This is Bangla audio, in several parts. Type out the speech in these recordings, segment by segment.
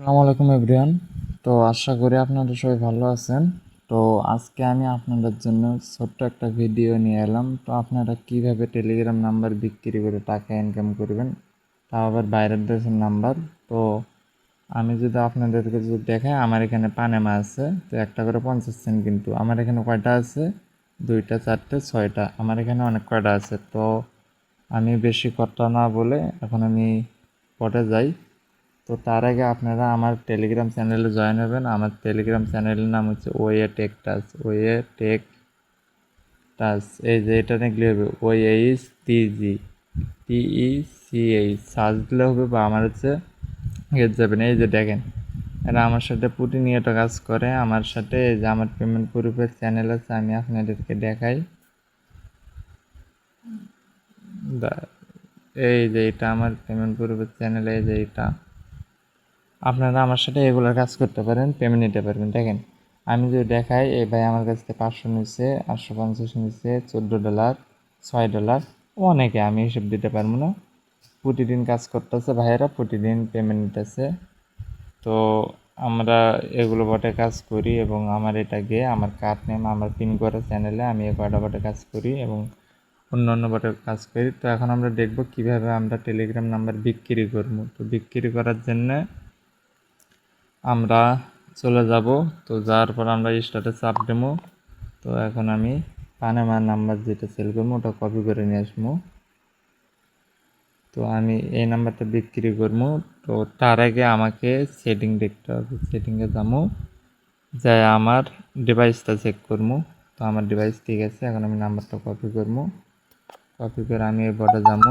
আসসালামু আলাইকুম এভরিওয়ান। তো আশা করি আপনারা সবাই ভালো আছেন। তো আজকে আমি আপনাদের জন্য ছোট্ট একটা ভিডিও নিয়ে এলাম। তো আপনারা কীভাবে টেলিগ্রাম নাম্বার বিক্রি করে টাকা ইনকাম করবেন, তাও আবার বাইরের দেশের নাম্বার তো আমি যদি আপনাদেরকে যদি দেখাই, আমার এখানে পানেমা আছে, তো একটা করে পঞ্চাশ সেন্ট কিন্তু। আমার এখানে কয়টা আছে? দুইটা, চারটে, ছয়টা। আমার এখানে অনেক কয়টা আছে। তো আমি বেশি কথা না বলে এখন আমি পটে যাই। তো তার আগে আপনারা আমার টেলিগ্রাম চ্যানেলে জয়েন হবেন। আমার টেলিগ্রাম চ্যানেলের নাম হচ্ছে way tech touch. Way tech touch. এই যে এটা লিখলে হবে। ওই H T G. T E C H search দিলে হবে বা আমার হচ্ছে গেট যাবেন। এই যে দেখেন, এরা আমার সাথে প্রতিনিয়ত কাজ করে। আমার সাথে এই যে আমার পেমেন্ট প্রুফের চ্যানেল আছে, আমি আপনাদেরকে দেখাই। এই যে এটা আমার পেমেন্ট প্রুফের চ্যানেল এই যে এটা। আপনারা আমার সাথে এগুলোর কাজ করতে পারেন পেমেন্ট নিতে পারবেন। দেখেন, আমি যদি দেখাই, এই ভাই আমার কাছ থেকে পাঁচশো নিচ্ছে আটশো পঞ্চাশ নিচ্ছে চোদ্দ ডলার ছয় ডলার অনেকে আমি হিসেব দিতে পারব না। প্রতিদিন কাজ করতেছে ভাইয়েরা, প্রতিদিন পেমেন্ট নিতেছে। তো আমরা এগুলো বটে কাজ করি এবং আমার এটা গিয়ে আমার কার্ড নেম আমার পিন করা চ্যানেলে আমি এ কয়টা বটে কাজ করি এবং অন্য অন্য বটে কাজ করি। তো এখন আমরা দেখব কীভাবে আমরা টেলিগ্রাম নাম্বার বিক্রি করব। তো বিক্রি করার জন্যে আমরা চলে যাব। তো যাওয়ার পর আমরা স্টার্টে চাপ দেবো। তো এখন আমি পানামার নাম্বার যেটা সেল করব, ওটা কপি করে নিয়ে আসব। তো আমি এই নাম্বারটা বিক্রি করব। তো তার আগে আমাকে সেটিং দেখতে হবে। সেটিংয়ে যাব। যাই আমার ডিভাইসটা চেক করব। তো আমার ডিভাইস ঠিক আছে, এখন আমি নাম্বারটা কপি করব। কপি করে আমি এই বটে যাব।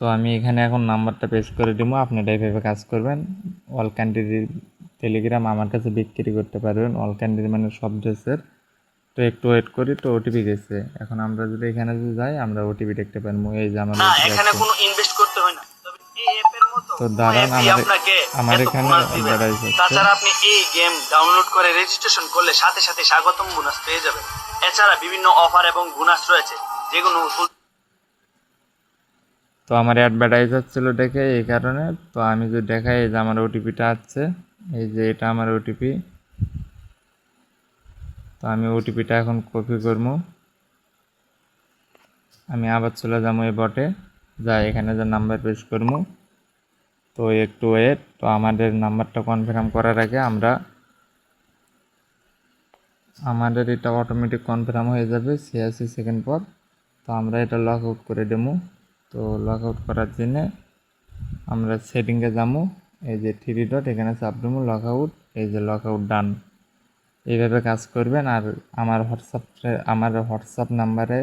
তো আমি এখানে এখন নাম্বারটা পেস্ট করে দিব। আপনারা এইভাবে কাজ করবেন। অল কান্ট্রির টেলিগ্রাম আমার কাছে বিক্রি করতে পারবেন। অল কান্ট্রি মানে সব দেশের তো একটু ওয়েট করি তো ওটিপি গেছে। এখন আমরা যদি এখানে যদি যাই আমরা ওটিপি দেখতে পারব। এই যে আমার এখানে কোনো ইনভেস্ট করতে হয় না। তবে এই অ্যাপের মতো তো দাঁড়ান, আমার- এখানে হচ্ছে। তাছাড়া আপনি এই গেম ডাউনলোড করে রেজিস্ট্রেশন করলে সাথে সাথে স্বাগতম বোনাস পেয়ে যাবেন। এছাড়া বিভিন্ন অফার এবং বোনাস রয়েছে। যেগুলো তো আমার অ্যাডভার্টাইজ হচ্ছিল দেখে এই কারণে। তো আমি যদি দেখাই এই যে আমার ওটিপিটা আছে এই যে এটা আমার ওটিপি তো আমি ওটিপিটা এখন কপি করব। আমি আবার চলে যাব এই বটে যা এখানে যে নাম্বার পেশ করব। তো একটু ওয়েট তো আমাদের নাম্বারটা কনফার্ম করার আগে আমরা আমাদের এটা অটোমেটিক কনফার্ম হয়ে যাবে, ছিয়াশি সেকেন্ড পর। তো আমরা এটা লগ আউট করে দেবো। তো লগ আউট করার জন্যে আমরা সেটিংয়ে যাব। এই যে থ্রি ডট এখানে চাপ দেবো লগ আউট এই যে লগ আউট ডান এইভাবে কাজ করবেন আর আমার হোয়াটসঅ্যাপ আমার হোয়াটসঅ্যাপ নাম্বারে